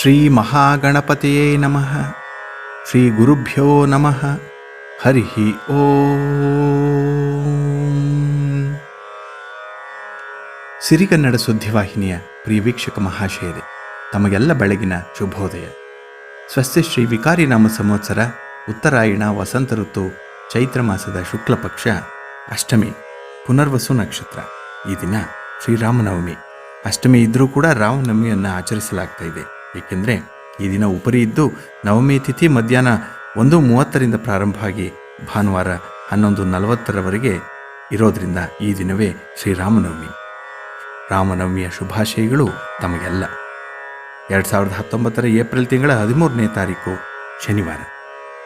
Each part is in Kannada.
ಶ್ರೀ ಮಹಾಗಣಪತಿಯೇ ನಮಃ. ಶ್ರೀ ಗುರುಭ್ಯೋ ನಮಃ. ಹರಿ ಓಂ. ಸಿರಿಗನ್ನಡ ಸುದ್ದಿವಾಹಿನಿಯ ಪ್ರಿಯ ವೀಕ್ಷಕ ಮಹಾಶಯರೇ, ತಮಗೆಲ್ಲ ಬೆಳಗಿನ ಶುಭೋದಯ. ಸ್ವಸ್ತಿ ಶ್ರೀ ವಿಕಾರಿ ನಾಮ ಸಂವತ್ಸರ ಉತ್ತರಾಯಣ ವಸಂತ ಋತು ಚೈತ್ರ ಮಾಸದ ಶುಕ್ಲ ಪಕ್ಷ ಅಷ್ಟಮಿ, ಪುನರ್ವಸು ನಕ್ಷತ್ರ. ಈ ದಿನ ಶ್ರೀರಾಮನವಮಿ ಅಷ್ಟಮಿ ಇದ್ದರೂ ಕೂಡ ರಾಮನವಮಿಯನ್ನು ಆಚರಿಸಲಾಗ್ತಾ ಇದೆ. ಏಕೆಂದರೆ ಈ ದಿನ ಉಪರಿ ಇದ್ದು ನವಮಿ ತಿಥಿ ಮಧ್ಯಾಹ್ನ ಒಂದು ಮೂವತ್ತರಿಂದ ಪ್ರಾರಂಭ ಆಗಿ ಭಾನುವಾರ ಹನ್ನೊಂದು ನಲವತ್ತರವರೆಗೆ ಇರೋದ್ರಿಂದ ಈ ದಿನವೇ ಶ್ರೀರಾಮನವಮಿ. ರಾಮನವಮಿಯ ಶುಭಾಶಯಗಳು ತಮಗೆಲ್ಲ. ಎರಡು ಸಾವಿರದ ಹತ್ತೊಂಬತ್ತರ ಏಪ್ರಿಲ್ ತಿಂಗಳ ಹದಿಮೂರನೇ ತಾರೀಕು, ಶನಿವಾರ.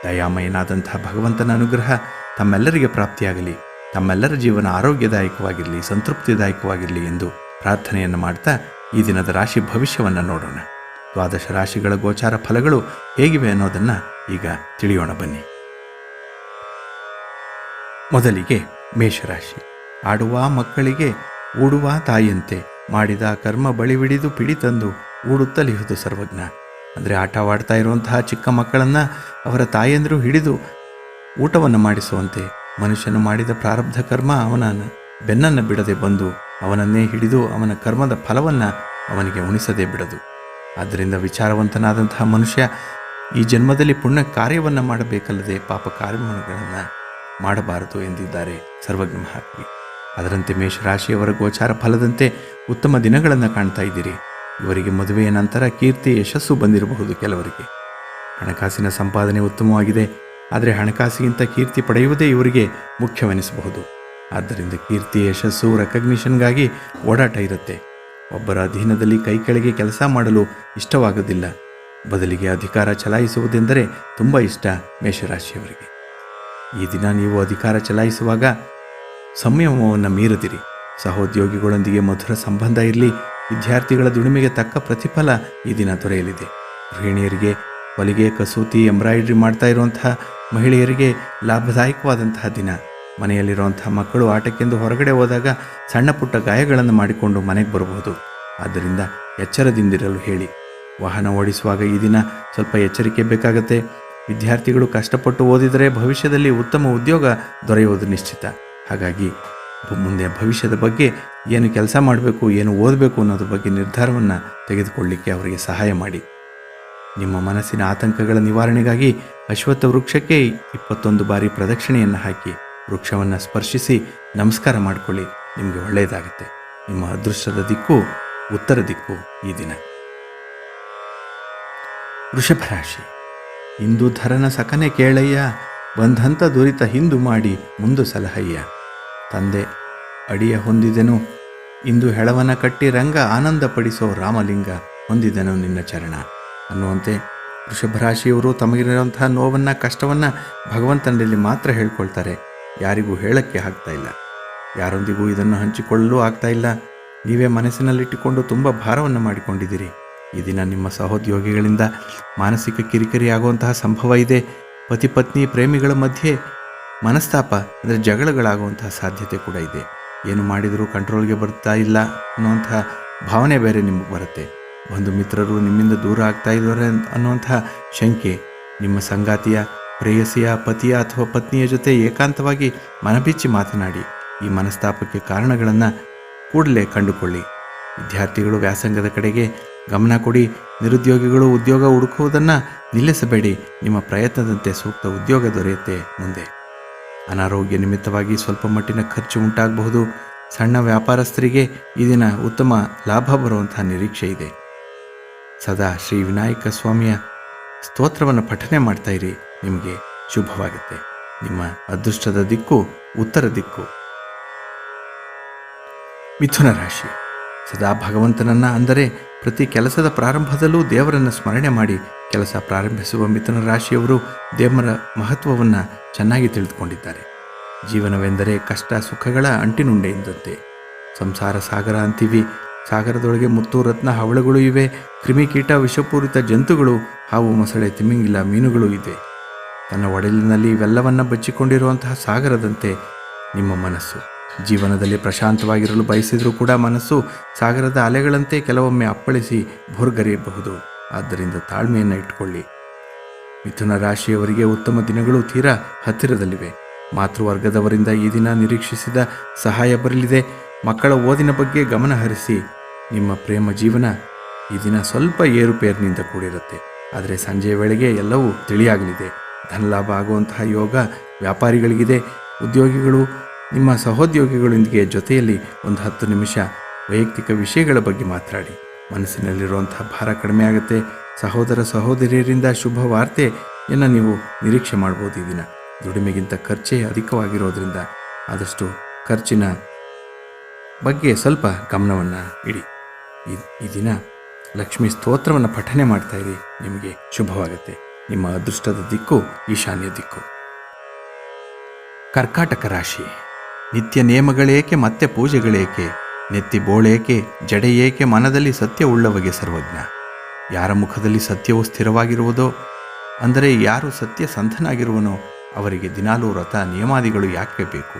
ದಯಾಮಯನಾದಂತಹ ಭಗವಂತನ ಅನುಗ್ರಹ ತಮ್ಮೆಲ್ಲರಿಗೆ ಪ್ರಾಪ್ತಿಯಾಗಲಿ, ತಮ್ಮೆಲ್ಲರ ಜೀವನ ಆರೋಗ್ಯದಾಯಕವಾಗಿರಲಿ, ಸಂತೃಪ್ತಿದಾಯಕವಾಗಿರಲಿ ಎಂದು ಪ್ರಾರ್ಥನೆಯನ್ನು ಮಾಡ್ತಾ ಈ ದಿನದ ರಾಶಿ ಭವಿಷ್ಯವನ್ನು ನೋಡೋಣ. ದ್ವಾದಶ ರಾಶಿಗಳ ಗೋಚಾರ ಫಲಗಳು ಹೇಗಿವೆ ಅನ್ನೋದನ್ನು ಈಗ ತಿಳಿಯೋಣ ಬನ್ನಿ. ಮೊದಲಿಗೆ ಮೇಷರಾಶಿ. ಆಡುವ ಮಕ್ಕಳಿಗೆ ಊಡುವ ತಾಯಿಯಂತೆ ಮಾಡಿದ ಕರ್ಮ ಬಳಿಬಿಡಿದು ಪಿಡಿ ತಂದು ಊಡುತ್ತಲಿಹುದು ಸರ್ವಜ್ಞ. ಅಂದರೆ ಆಟವಾಡ್ತಾ ಇರುವಂತಹ ಚಿಕ್ಕ ಮಕ್ಕಳನ್ನು ಅವರ ತಾಯಂದಿರು ಹಿಡಿದು ಊಟವನ್ನು ಮಾಡಿಸುವಂತೆ ಮನುಷ್ಯನು ಮಾಡಿದ ಪ್ರಾರಬ್ಧ ಕರ್ಮ ಅವನ ಬೆನ್ನನ್ನು ಬಿಡದೆ ಬಂದು ಅವನನ್ನೇ ಹಿಡಿದು ಅವನ ಕರ್ಮದ ಫಲವನ್ನು ಅವನಿಗೆ ಉಣಿಸದೇ ಬಿಡದು. ಆದ್ದರಿಂದ ವಿಚಾರವಂತನಾದಂತಹ ಮನುಷ್ಯ ಈ ಜನ್ಮದಲ್ಲಿ ಪುಣ್ಯ ಕಾರ್ಯವನ್ನು ಮಾಡಬೇಕಲ್ಲದೆ ಪಾಪ ಕಾರ್ಯಗಳನ್ನು ಮಾಡಬಾರದು ಎಂದಿದ್ದಾರೆ ಸರ್ವಜ್ಞ ಮಹಾತ್ಮಿ. ಅದರಂತೆ ಮೇಷರಾಶಿಯವರ ಗೋಚಾರ ಫಲದಂತೆ ಉತ್ತಮ ದಿನಗಳನ್ನು ಕಾಣ್ತಾ ಇದ್ದೀರಿ. ಇವರಿಗೆ ಮದುವೆಯ ನಂತರ ಕೀರ್ತಿ, ಯಶಸ್ಸು ಬಂದಿರಬಹುದು ಕೆಲವರಿಗೆ. ಹಣಕಾಸಿನ ಸಂಪಾದನೆ ಉತ್ತಮವಾಗಿದೆ, ಆದರೆ ಹಣಕಾಸಿಗಿಂತ ಕೀರ್ತಿ ಪಡೆಯುವುದೇ ಇವರಿಗೆ ಮುಖ್ಯವೆನಿಸಬಹುದು. ಆದ್ದರಿಂದ ಕೀರ್ತಿ, ಯಶಸ್ಸು ರೆಕಗ್ನಿಷನ್ಗಾಗಿ ಓಡಾಟ ಇರುತ್ತೆ. ಒಬ್ಬರ ಅಧೀನದಲ್ಲಿ ಕೈ ಕೆಳಗೆ ಕೆಲಸ ಮಾಡಲು ಇಷ್ಟವಾಗುವುದಿಲ್ಲ ಬದಲಿಗೆ ಅಧಿಕಾರ ಚಲಾಯಿಸುವುದೆಂದರೆ ತುಂಬ ಇಷ್ಟ ಮೇಷರಾಶಿಯವರಿಗೆ. ಈ ದಿನ ನೀವು ಅಧಿಕಾರ ಚಲಾಯಿಸುವಾಗ ಸಂಯಮವನ್ನು ಮೀರದಿರಿ. ಸಹೋದ್ಯೋಗಿಗಳೊಂದಿಗೆ ಮಧುರ ಸಂಬಂಧ ಇರಲಿ, ವಿದ್ಯಾರ್ಥಿಗಳ ದುಡಿಮೆಗೆ ತಕ್ಕ ಪ್ರತಿಫಲ ಈ ದಿನ ದೊರೆಯಲಿದೆ. ಗೃಹಿಣಿಯರಿಗೆ ಹೊಲಿಗೆ, ಕಸೂತಿ, ಎಂಬ್ರಾಯ್ಡ್ರಿ ಮಾಡ್ತಾ ಇರುವಂತಹ ಮಹಿಳೆಯರಿಗೆ ಲಾಭದಾಯಕವಾದಂತಹ ದಿನ. ಮನೆಯಲ್ಲಿರುವಂತಹ ಮಕ್ಕಳು ಆಟಕ್ಕೆಂದು ಹೊರಗಡೆ ಹೋದಾಗ ಸಣ್ಣ ಪುಟ್ಟ ಗಾಯಗಳನ್ನು ಮಾಡಿಕೊಂಡು ಮನೆಗೆ ಬರಬಹುದು ಆದ್ದರಿಂದ ಎಚ್ಚರದಿಂದಿರಲು ಹೇಳಿ. ವಾಹನ ಓಡಿಸುವಾಗ ಈ ದಿನ ಸ್ವಲ್ಪ ಎಚ್ಚರಿಕೆ ಬೇಕಾಗತ್ತೆ. ವಿದ್ಯಾರ್ಥಿಗಳು ಕಷ್ಟಪಟ್ಟು ಓದಿದರೆ ಭವಿಷ್ಯದಲ್ಲಿ ಉತ್ತಮ ಉದ್ಯೋಗ ದೊರೆಯುವುದು ನಿಶ್ಚಿತ. ಹಾಗಾಗಿ ಮುಂದೆ ಭವಿಷ್ಯದ ಬಗ್ಗೆ ಏನು ಕೆಲಸ ಮಾಡಬೇಕು, ಏನು ಓದಬೇಕು ಅನ್ನೋದ್ರ ಬಗ್ಗೆ ನಿರ್ಧಾರವನ್ನು ತೆಗೆದುಕೊಳ್ಳಿಕ್ಕೆ ಅವರಿಗೆ ಸಹಾಯ ಮಾಡಿ. ನಿಮ್ಮ ಮನಸ್ಸಿನ ಆತಂಕಗಳ ನಿವಾರಣೆಗಾಗಿ ಅಶ್ವತ್ಥ ವೃಕ್ಷಕ್ಕೆ ಇಪ್ಪತ್ತೊಂದು ಬಾರಿ ಪ್ರದಕ್ಷಿಣೆಯನ್ನು ಹಾಕಿ. ವೃಕ್ಷವನ್ನು ಸ್ಪರ್ಶಿಸಿ ನಮಸ್ಕಾರ ಮಾಡಿಕೊಳ್ಳಿ. ನಿಮಗೆ ಒಳ್ಳೆಯದಾಗುತ್ತೆ. ನಿಮ್ಮ ಅದೃಷ್ಟದ ದಿಕ್ಕು ಉತ್ತರ ದಿಕ್ಕು ಈ ದಿನ. ವೃಷಭ ರಾಶಿ. ಇಂದು ಧರನ ಸಕನೆ ಕೇಳಯ್ಯ. ಬಂಧಂತ ದುರಿತ ಹಿಂದು ಮಾಡಿ ಮುಂದು ಸಲಹಯ್ಯ. ತಂದೆ, ಅಡಿಯ ಹೊಂದಿದೆನು. ಇಂದು ಹೆಳವನ ಕಟ್ಟಿ ರಂಗ ಆನಂದಪಡಿಸೋ ರಾಮಲಿಂಗ ಹೊಂದಿದೆನು ನಿನ್ನ ಚರಣ. ಅನ್ನುವಂತೆ ವೃಷಭರಾಶಿಯವರು ತಮಗಿರುವಂತಹ ನೋವನ್ನು, ಕಷ್ಟವನ್ನು ಭಗವಂತನಲ್ಲಿ ಮಾತ್ರ ಹೇಳ್ಕೊಳ್ತಾರೆ. ಯಾರಿಗೂ ಹೇಳಕ್ಕೆ ಆಗ್ತಾ ಇಲ್ಲ. ಯಾರೊಂದಿಗೂ ಇದನ್ನು ಹಂಚಿಕೊಳ್ಳಲು ಆಗ್ತಾ ಇಲ್ಲ. ನೀವೇ ಮನಸ್ಸಿನಲ್ಲಿಟ್ಟುಕೊಂಡು ತುಂಬ ಭಾರವನ್ನು ಮಾಡಿಕೊಂಡಿದ್ದೀರಿ. ಈ ದಿನ ನಿಮ್ಮ ಸಹೋದ್ಯೋಗಿಗಳಿಂದ ಮಾನಸಿಕ ಕಿರಿಕಿರಿ ಆಗುವಂತಹ ಸಂಭವ ಇದೆ. ಪತಿ ಪತ್ನಿ ಪ್ರೇಮಿಗಳ ಮಧ್ಯೆ ಮನಸ್ತಾಪ, ಅಂದರೆ ಜಗಳಗಳಾಗುವಂತಹ ಸಾಧ್ಯತೆ ಕೂಡ ಇದೆ. ಏನು ಮಾಡಿದರೂ ಕಂಟ್ರೋಲ್ಗೆ ಬರ್ತಾ ಇಲ್ಲ ಅನ್ನುವಂತಹ ಭಾವನೆ ಬೇರೆ ನಿಮಗೆ ಬರುತ್ತೆ. ಬಂಧು ಮಿತ್ರರು ನಿಮ್ಮಿಂದ ದೂರ ಆಗ್ತಾ ಇದ್ದಾರೆ ಅನ್ನುವಂತಹ ಶಂಕೆ, ನಿಮ್ಮ ಸಂಗಾತಿಯ ಪ್ರೇಯಸಿಯ ಪತಿಯ ಅಥವಾ ಪತ್ನಿಯ ಜೊತೆ ಏಕಾಂತವಾಗಿ ಮನಬಿಚ್ಚಿ ಮಾತನಾಡಿ, ಈ ಮನಸ್ತಾಪಕ್ಕೆ ಕಾರಣಗಳನ್ನು ಕೂಡಲೇ ಕಂಡುಕೊಳ್ಳಿ. ವಿದ್ಯಾರ್ಥಿಗಳು ವ್ಯಾಸಂಗದ ಕಡೆಗೆ ಗಮನ ಕೊಡಿ, ನಿರುದ್ಯೋಗಿಗಳು ಉದ್ಯೋಗ ಹುಡುಕುವುದನ್ನು ನಿಲ್ಲಿಸಬೇಡಿ, ನಿಮ್ಮ ಪ್ರಯತ್ನದಂತೆ ಸೂಕ್ತ ಉದ್ಯೋಗ ದೊರೆಯುತ್ತೆ ಮುಂದೆ. ಅನಾರೋಗ್ಯ ನಿಮಿತ್ತವಾಗಿ ಸ್ವಲ್ಪ ಮಟ್ಟಿನ ಖರ್ಚು ಉಂಟಾಗಬಹುದು. ಸಣ್ಣ ವ್ಯಾಪಾರಸ್ಥರಿಗೆ ಈ ದಿನ ಉತ್ತಮ ಲಾಭ ಬರುವಂತಹ ನಿರೀಕ್ಷೆ ಇದೆ. ಸದಾ ಶ್ರೀ ವಿನಾಯಕ ಸ್ವಾಮಿಯ ಸ್ತೋತ್ರವನ್ನು ಪಠನೆ ಮಾಡ್ತಾ ಇರಿ. ನಿಮಗೆ ಶುಭವಾಗುತ್ತೆ. ನಿಮ್ಮ ಅದೃಷ್ಟದ ದಿಕ್ಕು ಉತ್ತರ ದಿಕ್ಕು. ಮಿಥುನ ರಾಶಿ. ಸದಾ ಭಗವಂತನನ್ನ ಅಂದರೆ ಪ್ರತಿ ಕೆಲಸದ ಪ್ರಾರಂಭದಲ್ಲೂ ದೇವರನ್ನು ಸ್ಮರಣೆ ಮಾಡಿ ಕೆಲಸ ಪ್ರಾರಂಭಿಸುವ ಮಿಥುನ ರಾಶಿಯವರು ದೇವರ ಮಹತ್ವವನ್ನು ಚೆನ್ನಾಗಿ ತಿಳಿದುಕೊಂಡಿದ್ದಾರೆ. ಜೀವನವೆಂದರೆ ಕಷ್ಟ, ಸುಖಗಳ ಅಂಟಿನುಂಡೆ ಎಂದಂತೆ ಸಂಸಾರ ಸಾಗರ ಅಂತೀವಿ. ಸಾಗರದೊಳಗೆ ಮುತ್ತು, ರತ್ನ, ಹವಳಗಳು ಇವೆ. ಕ್ರಿಮಿಕೀಟ ವಿಷಪೂರಿತ ಜಂತುಗಳು, ಹಾವು, ಮೊಸಳೆ ತಿಮ್ಮಿಂಗಿಲ್ಲ ಮೀನುಗಳು ಇದೆ. ತನ್ನ ಒಡಲಿನಲ್ಲಿ ಇವೆಲ್ಲವನ್ನ ಬಚ್ಚಿಕೊಂಡಿರುವಂತಹ ಸಾಗರದಂತೆ ನಿಮ್ಮ ಮನಸ್ಸು. ಜೀವನದಲ್ಲಿ ಪ್ರಶಾಂತವಾಗಿರಲು ಬಯಸಿದರೂ ಕೂಡ ಮನಸ್ಸು ಸಾಗರದ ಅಲೆಗಳಂತೆ ಕೆಲವೊಮ್ಮೆ ಅಪ್ಪಳಿಸಿ ಭೋರ್ಗರೆಯಬಹುದು. ಆದ್ದರಿಂದ ತಾಳ್ಮೆಯನ್ನು ಇಟ್ಕೊಳ್ಳಿ ಮಿಥುನ ರಾಶಿಯವರಿಗೆ ಉತ್ತಮ ದಿನಗಳು ತೀರಾ ಹತ್ತಿರದಲ್ಲಿವೆ. ಮಾತೃವರ್ಗದವರಿಂದ ಈ ದಿನ ನಿರೀಕ್ಷಿಸಿದ ಸಹಾಯ ಬರಲಿದೆ. ಮಕ್ಕಳ ಓದಿನ ಬಗ್ಗೆ ಗಮನ ಹರಿಸಿ. ನಿಮ್ಮ ಪ್ರೇಮ ಜೀವನ ಈ ದಿನ ಸ್ವಲ್ಪ ಏರುಪೇರಿನಿಂದ ಕೂಡಿರುತ್ತೆ. ಆದರೆ ಸಂಜೆಯ ವೇಳೆಗೆ ಎಲ್ಲವೂ ತಿಳಿಯಾಗಲಿದೆ. ಧನಲಾಭ ಆಗುವಂತಹ ಯೋಗ ವ್ಯಾಪಾರಿಗಳಿಗಿದೆ. ಉದ್ಯೋಗಿಗಳು, ನಿಮ್ಮ ಸಹೋದ್ಯೋಗಿಗಳೊಂದಿಗೆ ಜೊತೆಯಲ್ಲಿ ಒಂದು ಹತ್ತು ನಿಮಿಷ ವೈಯಕ್ತಿಕ ವಿಷಯಗಳ ಬಗ್ಗೆ ಮಾತನಾಡಿ. ಮನಸ್ಸಿನಲ್ಲಿರುವಂತಹ ಭಾರ ಕಡಿಮೆ ಆಗುತ್ತೆ. ಸಹೋದರ ಸಹೋದರಿಯರಿಂದ ಶುಭ ವಾರ್ತೆಯನ್ನು ನೀವು ನಿರೀಕ್ಷೆ ಮಾಡ್ಬೋದು ಈ ದಿನ. ದುಡಿಮೆಗಿಂತ ಖರ್ಚೇ ಅಧಿಕವಾಗಿರೋದ್ರಿಂದ ಆದಷ್ಟು ಖರ್ಚಿನ ಬಗ್ಗೆ ಸ್ವಲ್ಪ ಗಮನವನ್ನು ಇಡಿ. ಈ ದಿನ ಲಕ್ಷ್ಮಿ ಸ್ತೋತ್ರವನ್ನು ಪಠನೆ ಮಾಡ್ತಾ ಇರಿ. ನಿಮಗೆ ಶುಭವಾಗುತ್ತೆ. ನಿಮ್ಮ ಅದೃಷ್ಟದ ದಿಕ್ಕು, ಈಶಾನ್ಯ ದಿಕ್ಕು. ಕರ್ಕಾಟಕ ರಾಶಿ. ನಿತ್ಯ ನಿಯಮಗಳೇಕೆ ಮತ್ತೆ ಪೂಜೆಗಳೇಕೆ, ನೆತ್ತಿ ಬೋಳೇಕೆ ಜಡೆ ಏಕೆ ಮನದಲ್ಲಿ ಸತ್ಯ ಉಳ್ಳವಗೆ ಸರ್ವಜ್ಞ. ಯಾರ ಮುಖದಲ್ಲಿ ಸತ್ಯವು ಸ್ಥಿರವಾಗಿರುವುದೋ, ಅಂದರೆ ಯಾರು ಸತ್ಯ ಸಂತನಾಗಿರುವನೋ ಅವರಿಗೆ ದಿನಾಲೂ ವ್ರತ ನಿಯಮಾದಿಗಳು ಯಾಕೆ ಬೇಕು?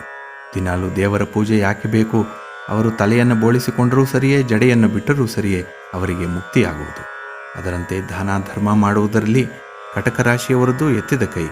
ದಿನಾಲೂ ದೇವರ ಪೂಜೆ ಯಾಕೆ ಬೇಕು? ಅವರು ತಲೆಯನ್ನು ಬೋಳಿಸಿಕೊಂಡರೂ ಸರಿಯೇ, ಜಡೆಯನ್ನು ಬಿಟ್ಟರೂ ಸರಿಯೇ, ಅವರಿಗೆ ಮುಕ್ತಿಯಾಗುವುದು. ಅದರಂತೆ ದಾನ ಧರ್ಮ ಮಾಡುವುದರಲ್ಲಿ ಕಟಕ ರಾಶಿಯವರದ್ದು ಎತ್ತಿದ ಕೈ.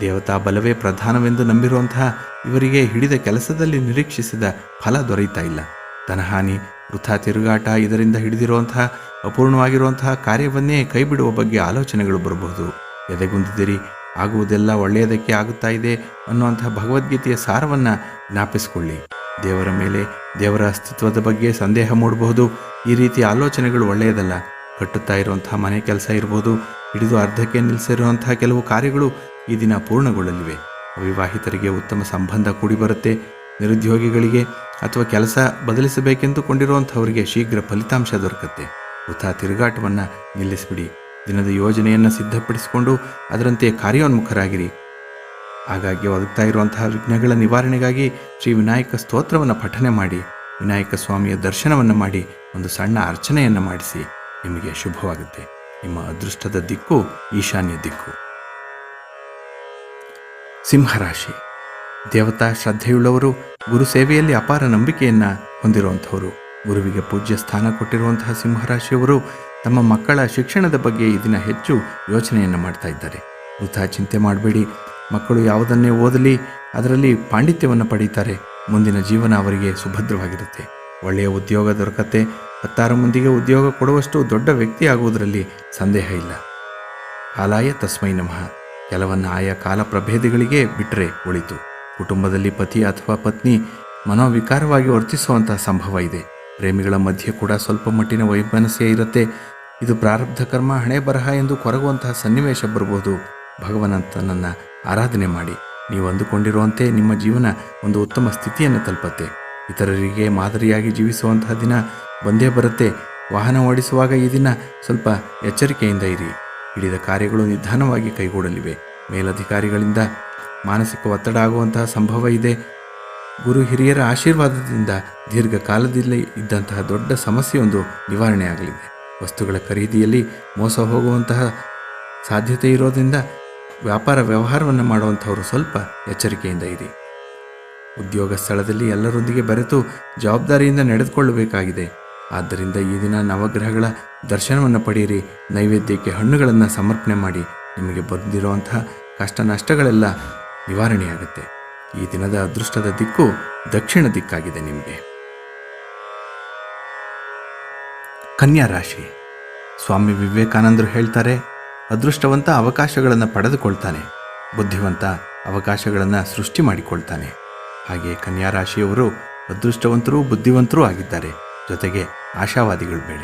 ದೇವತಾ ಬಲವೇ ಪ್ರಧಾನವೆಂದು ನಂಬಿರುವಂತಹ ಇವರಿಗೆ ಹಿಡಿದ ಕೆಲಸದಲ್ಲಿ ನಿರೀಕ್ಷಿಸಿದ ಫಲ ದೊರೆಯುತ್ತಾ ಇಲ್ಲ. ಧನಹಾನಿ ವೃಥ ತಿರುಗಾಟ ಇದರಿಂದ ಹಿಡಿದಿರುವಂತಹ, ಅಪೂರ್ಣವಾಗಿರುವಂತಹ ಕಾರ್ಯವನ್ನೇ ಕೈಬಿಡುವ ಬಗ್ಗೆ ಆಲೋಚನೆಗಳು ಬರಬಹುದು. ಎದೆಗುಂದಿದಿರಿ, ಆಗುವುದೆಲ್ಲ ಒಳ್ಳೆಯದಕ್ಕೆ ಆಗುತ್ತಾ ಇದೆ ಅನ್ನುವಂತಹ ಭಗವದ್ಗೀತೆಯ ಸಾರವನ್ನು ಜ್ಞಾಪಿಸಿಕೊಳ್ಳಿ. ದೇವರ ಮೇಲೆ ದೇವರ ಅಸ್ತಿತ್ವದ ಬಗ್ಗೆ ಸಂದೇಹ ಮೂಡಬಹುದು. ಈ ರೀತಿ ಆಲೋಚನೆಗಳು ಒಳ್ಳೆಯದಲ್ಲ. ಕಟ್ಟುತ್ತಾ ಇರುವಂತಹ ಮನೆ ಕೆಲಸ ಇರ್ಬೋದು ಹಿಡಿದು ಅರ್ಧಕ್ಕೆ ನಿಲ್ಲಿಸಿರುವಂತಹ ಕೆಲವು ಕಾರ್ಯಗಳು ಈ ದಿನ ಪೂರ್ಣಗೊಳ್ಳಲಿವೆ. ಅವಿವಾಹಿತರಿಗೆ ಉತ್ತಮ ಸಂಬಂಧ ಕೂಡಿಬರುತ್ತೆ ನಿರುದ್ಯೋಗಿಗಳಿಗೆ ಅಥವಾ ಕೆಲಸ ಬದಲಿಸಬೇಕೆಂದುಕೊಂಡಿರುವಂಥವರಿಗೆ ಶೀಘ್ರ ಫಲಿತಾಂಶ ದೊರಕುತ್ತೆ. ವೃಥಾ ತಿರುಗಾಟವನ್ನು ನಿಲ್ಲಿಸಿಬಿಡಿ. ದಿನದ ಯೋಜನೆಯನ್ನು ಸಿದ್ಧಪಡಿಸಿಕೊಂಡು ಅದರಂತೆ ಕಾರ್ಯೋನ್ಮುಖರಾಗಿರಿ. ಹಾಗಾಗಿ ಒದಗ್ತಾ ಇರುವಂತಹ ವಿಘ್ನಗಳ ನಿವಾರಣೆಗಾಗಿ ಶ್ರೀ ವಿನಾಯಕ ಸ್ತೋತ್ರವನ್ನು ಪಠನೆ ಮಾಡಿ, ವಿನಾಯಕ ಸ್ವಾಮಿಯ ದರ್ಶನವನ್ನು ಮಾಡಿ, ಒಂದು ಸಣ್ಣ ಅರ್ಚನೆಯನ್ನು ಮಾಡಿಸಿ. ನಿಮಗೆ ಶುಭವಾಗುತ್ತೆ. ನಿಮ್ಮ ಅದೃಷ್ಟದ ದಿಕ್ಕು, ಈಶಾನ್ಯ ದಿಕ್ಕು. ಸಿಂಹರಾಶಿ ದೇವತಾ ಶ್ರದ್ಧೆಯುಳ್ಳವರು ಗುರು ಸೇವೆಯಲ್ಲಿ ಅಪಾರ ನಂಬಿಕೆಯನ್ನ ಹೊಂದಿರುವಂಥವರು. ಗುರುವಿಗೆ ಪೂಜ್ಯ ಸ್ಥಾನ ಕೊಟ್ಟಿರುವಂತಹ ಸಿಂಹರಾಶಿಯವರು ತಮ್ಮ ಮಕ್ಕಳ ಶಿಕ್ಷಣದ ಬಗ್ಗೆ ಈ ದಿನ ಹೆಚ್ಚು ಯೋಚನೆಯನ್ನು ಮಾಡ್ತಾ ಇದ್ದಾರೆ. ವೃಥಾ ಚಿಂತೆ ಮಾಡಬೇಡಿ. ಮಕ್ಕಳು ಯಾವುದನ್ನೇ ಓದಲಿ, ಅದರಲ್ಲಿ ಪಾಂಡಿತ್ಯವನ್ನು ಪಡೀತಾರೆ. ಮುಂದಿನ ಜೀವನ ಅವರಿಗೆ ಸುಭದ್ರವಾಗಿರುತ್ತೆ. ಒಳ್ಳೆಯ ಉದ್ಯೋಗ ದೊರಕತ್ತೆ. ಹತ್ತಾರು ಮಂದಿಗೆ ಉದ್ಯೋಗ ಕೊಡುವಷ್ಟು ದೊಡ್ಡ ವ್ಯಕ್ತಿ ಆಗುವುದರಲ್ಲಿ ಸಂದೇಹ ಇಲ್ಲ. ಕಾಲಾಯ ತಸ್ಮೈ ನಮಃ. ಕೆಲವನ್ನ ಆಯಾ ಕಾಲ ಪ್ರಭೇದಗಳಿಗೆ ಬಿಟ್ಟರೆ ಉಳಿತು ಕುಟುಂಬದಲ್ಲಿ ಪತಿ ಅಥವಾ ಪತ್ನಿ ಮನೋವಿಕಾರವಾಗಿ ವರ್ತಿಸುವಂತಹ ಸಂಭವ ಇದೆ. ಪ್ರೇಮಿಗಳ ಮಧ್ಯೆ ಕೂಡ ಸ್ವಲ್ಪ ಮಟ್ಟಿನ ವೈಮನಸ್ಯ ಇರುತ್ತೆ. ಇದು ಪ್ರಾರಬ್ಧ ಕರ್ಮ, ಹಣೆ ಬರಹ ಎಂದು ಕೊರಗುವಂತಹ ಸನ್ನಿವೇಶ ಬರಬಹುದು ಭಗವಂತನನ್ನು ಆರಾಧನೆ ಮಾಡಿ. ನೀವು ಅಂದುಕೊಂಡಿರುವಂತೆ ನಿಮ್ಮ ಜೀವನ ಒಂದು ಉತ್ತಮ ಸ್ಥಿತಿಯನ್ನು ತಲುಪತ್ತೆ. ಇತರರಿಗೆ ಮಾದರಿಯಾಗಿ ಜೀವಿಸುವಂತಹ ದಿನ ಬಂದೇ ಬರುತ್ತೆ. ವಾಹನ ಓಡಿಸುವಾಗ ಈ ದಿನ ಸ್ವಲ್ಪ ಎಚ್ಚರಿಕೆಯಿಂದ ಇರಿ. ಹಿಡಿದ ಕಾರ್ಯಗಳು ನಿಧಾನವಾಗಿ ಕೈಗೂಡಲಿವೆ. ಮೇಲಧಿಕಾರಿಗಳಿಂದ ಮಾನಸಿಕ ಒತ್ತಡ ಆಗುವಂತಹ ಸಂಭವ ಇದೆ. ಗುರು ಹಿರಿಯರ ಆಶೀರ್ವಾದದಿಂದ ದೀರ್ಘಕಾಲದಲ್ಲಿ ಇದ್ದಂತಹ ದೊಡ್ಡ ಸಮಸ್ಯೆಯೊಂದು ನಿವಾರಣೆಯಾಗಲಿದೆ ವಸ್ತುಗಳ ಖರೀದಿಯಲ್ಲಿ ಮೋಸ ಹೋಗುವಂತಹ ಸಾಧ್ಯತೆ ಇರೋದ್ರಿಂದ ವ್ಯಾಪಾರ ವ್ಯವಹಾರವನ್ನು ಮಾಡುವಂಥವರು ಸ್ವಲ್ಪ ಎಚ್ಚರಿಕೆಯಿಂದ ಇರಿ. ಉದ್ಯೋಗ ಸ್ಥಳದಲ್ಲಿ ಎಲ್ಲರೊಂದಿಗೆ ಬೆರೆತು ಜವಾಬ್ದಾರಿಯಿಂದ ನಡೆದುಕೊಳ್ಳಬೇಕಾಗಿದೆ. ಆದ್ದರಿಂದ ಈ ದಿನ ನವಗ್ರಹಗಳ ದರ್ಶನವನ್ನು ಪಡೆಯಿರಿ. ನೈವೇದ್ಯಕ್ಕೆ ಹಣ್ಣುಗಳನ್ನು ಸಮರ್ಪಣೆ ಮಾಡಿ. ನಿಮಗೆ ಬಂದಿರುವಂತಹ ಕಷ್ಟ ನಷ್ಟಗಳೆಲ್ಲ ನಿವಾರಣೆಯಾಗುತ್ತೆ. ಈ ದಿನದ ಅದೃಷ್ಟದ ದಿಕ್ಕು ದಕ್ಷಿಣ ದಿಕ್ಕಾಗಿದೆ ನಿಮಗೆ. ಕನ್ಯಾ ರಾಶಿ. ಸ್ವಾಮಿ ವಿವೇಕಾನಂದರು ಹೇಳ್ತಾರೆ, ಅದೃಷ್ಟವಂತ ಅವಕಾಶಗಳನ್ನು ಪಡೆದುಕೊಳ್ತಾನೆ. ಬುದ್ಧಿವಂತ ಅವಕಾಶಗಳನ್ನು ಸೃಷ್ಟಿ ಮಾಡಿಕೊಳ್ತಾನೆ. ಹಾಗೆ ಕನ್ಯಾ ರಾಶಿಯವರು, ಅದೃಷ್ಟವಂತರೂ ಬುದ್ಧಿವಂತರೂ ಆಗಿದ್ದಾರೆ. ಜೊತೆಗೆ ಆಶಾವಾದಿಗಳು ಬೇಡ.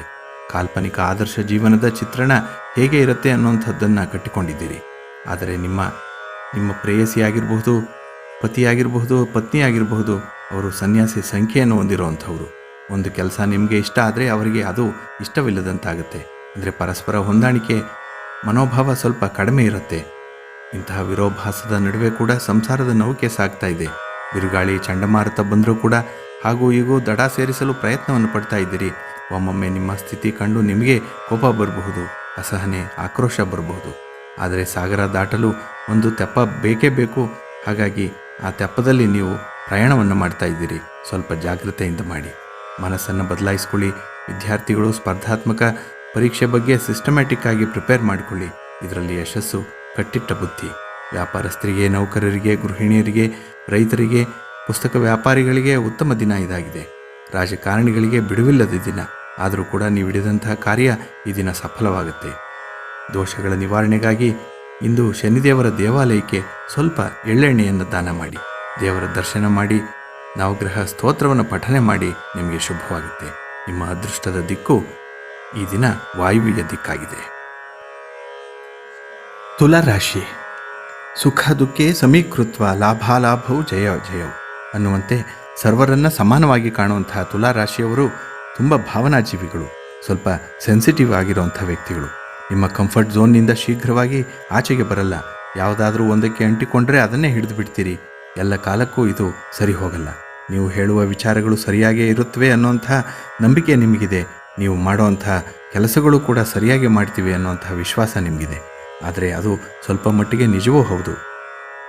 ಕಾಲ್ಪನಿಕ ಆದರ್ಶ ಜೀವನದ ಚಿತ್ರಣ ಹೇಗೆ ಇರುತ್ತೆ ಅನ್ನುವಂಥದ್ದನ್ನು ಕಟ್ಟಿಕೊಂಡಿದ್ದೀರಿ. ಆದರೆ ನಿಮ್ಮ ನಿಮ್ಮ ಪ್ರೇಯಸಿಯಾಗಿರಬಹುದು, ಪತಿಯಾಗಿರಬಹುದು, ಪತ್ನಿಯಾಗಿರಬಹುದು, ಅವರು ಸನ್ಯಾಸಿ ಸಂಖ್ಯೆಯನ್ನು ಹೊಂದಿರುವಂಥವ್ರು. ಒಂದು ಕೆಲಸ ನಿಮಗೆ ಇಷ್ಟ ಆದರೆ ಅವರಿಗೆ ಅದು ಇಷ್ಟವಿಲ್ಲದಂತಾಗುತ್ತೆ. ಅಂದರೆ ಪರಸ್ಪರ ಹೊಂದಾಣಿಕೆ, ಮನೋಭಾವ ಸ್ವಲ್ಪ ಕಡಿಮೆ ಇರುತ್ತೆ. ಇಂತಹ ವಿರೋಭಾಸದ ನಡುವೆ ಕೂಡ ಸಂಸಾರದ ನೌಕೆ ಸಾಗ್ತಾ ಇದೆ. ಬಿರುಗಾಳಿ ಚಂಡಮಾರುತ ಬಂದರೂ ಕೂಡ ಹಾಗೂ ಈಗೂ ದಡ ಸೇರಿಸಲು ಪ್ರಯತ್ನವನ್ನು ಪಡ್ತಾ ಇದ್ದೀರಿ. ಒಮ್ಮೊಮ್ಮೆ ನಿಮ್ಮ ಸ್ಥಿತಿ ಕಂಡು ನಿಮಗೆ ಕೋಪ ಬರಬಹುದು, ಅಸಹನೆ, ಆಕ್ರೋಶ ಬರಬಹುದು. ಆದರೆ ಸಾಗರ ದಾಟಲು ಒಂದು ತೆಪ್ಪ ಬೇಕೇ ಬೇಕು. ಹಾಗಾಗಿ ಆ ತೆಪ್ಪದಲ್ಲಿ ನೀವು ಪ್ರಯಾಣವನ್ನು ಮಾಡ್ತಾ ಇದ್ದೀರಿ. ಸ್ವಲ್ಪ ಜಾಗ್ರತೆಯಿಂದ ಮಾಡಿ. ಮನಸ್ಸನ್ನು ಬದಲಾಯಿಸ್ಕೊಳ್ಳಿ. ವಿದ್ಯಾರ್ಥಿಗಳು ಸ್ಪರ್ಧಾತ್ಮಕ ಪರೀಕ್ಷೆ ಬಗ್ಗೆ ಸಿಸ್ಟಮ್ಯಾಟಿಕ್ ಆಗಿ ಪ್ರಿಪೇರ್ ಮಾಡಿಕೊಳ್ಳಿ. ಇದರಲ್ಲಿ ಯಶಸ್ಸು ಕಟ್ಟಿಟ್ಟ ಬುದ್ಧಿ. ವ್ಯಾಪಾರಸ್ಥರಿಗೆ, ನೌಕರರಿಗೆ, ಗೃಹಿಣಿಯರಿಗೆ, ರೈತರಿಗೆ ಪುಸ್ತಕ ವ್ಯಾಪಾರಿಗಳಿಗೆ ಉತ್ತಮ ದಿನ ಇದಾಗಿದೆ. ರಾಜಕಾರಣಿಗಳಿಗೆ ಬಿಡುವಿಲ್ಲದ ದಿನ. ಆದರೂ ಕೂಡ ನೀವು ಹಿಡಿದಂತಹ ಕಾರ್ಯ ಈ ದಿನ ಸಫಲವಾಗುತ್ತೆ. ದೋಷಗಳ ನಿವಾರಣೆಗಾಗಿ ಇಂದು ಶನಿದೇವರ ದೇವಾಲಯಕ್ಕೆ ಸ್ವಲ್ಪ ಎಳ್ಳೆಣ್ಣೆಯನ್ನು ದಾನ ಮಾಡಿ. ದೇವರ ದರ್ಶನ ಮಾಡಿ. ನವಗ್ರಹ ಸ್ತೋತ್ರವನ್ನು ಪಠನೆ ಮಾಡಿ ನಿಮಗೆ ಶುಭವಾಗುತ್ತೆ. ನಿಮ್ಮ ಅದೃಷ್ಟದ ದಿಕ್ಕು ಈ ದಿನ ವಾಯುವ್ಯ ದಿಕ್ಕಾಗಿದೆ. ತುಲಾರಾಶಿ. ಸುಖ ದುಃಖೇ ಸಮೀಕೃತ್ವ ಲಾಭಾಲಾಭವು ಜಯ ಜಯವು. ಅನ್ನುವಂತೆ ಸರ್ವರನ್ನ ಸಮಾನವಾಗಿ ಕಾಣುವಂತಹ ತುಲಾರಾಶಿಯವರು ತುಂಬ ಭಾವನಾಜೀವಿಗಳು, ಸ್ವಲ್ಪ ಸೆನ್ಸಿಟಿವ್ ಆಗಿರುವಂಥ ವ್ಯಕ್ತಿಗಳು. ನಿಮ್ಮ ಕಂಫರ್ಟ್ ಝೋನ್ನಿಂದ ಶೀಘ್ರವಾಗಿ ಆಚೆಗೆ ಬರಲ್ಲ. ಯಾವುದಾದ್ರೂ ಒಂದಕ್ಕೆ ಅಂಟಿಕೊಂಡ್ರೆ ಅದನ್ನೇ ಹಿಡಿದು ಬಿಡ್ತೀರಿ. ಎಲ್ಲ ಕಾಲಕ್ಕೂ ಇದು ಸರಿ ಹೋಗಲ್ಲ. ನೀವು ಹೇಳುವ ವಿಚಾರಗಳು ಸರಿಯಾಗೇ ಇರುತ್ತವೆ ಅನ್ನುವಂಥ ನಂಬಿಕೆ ನಿಮಗಿದೆ. ನೀವು ಮಾಡುವಂಥ ಕೆಲಸಗಳು ಕೂಡ ಸರಿಯಾಗಿ ಮಾಡ್ತೀವಿ ಅನ್ನುವಂಥ ವಿಶ್ವಾಸ ನಿಮಗಿದೆ. ಆದರೆ ಅದು ಸ್ವಲ್ಪ ಮಟ್ಟಿಗೆ ನಿಜವೂ ಹೌದು.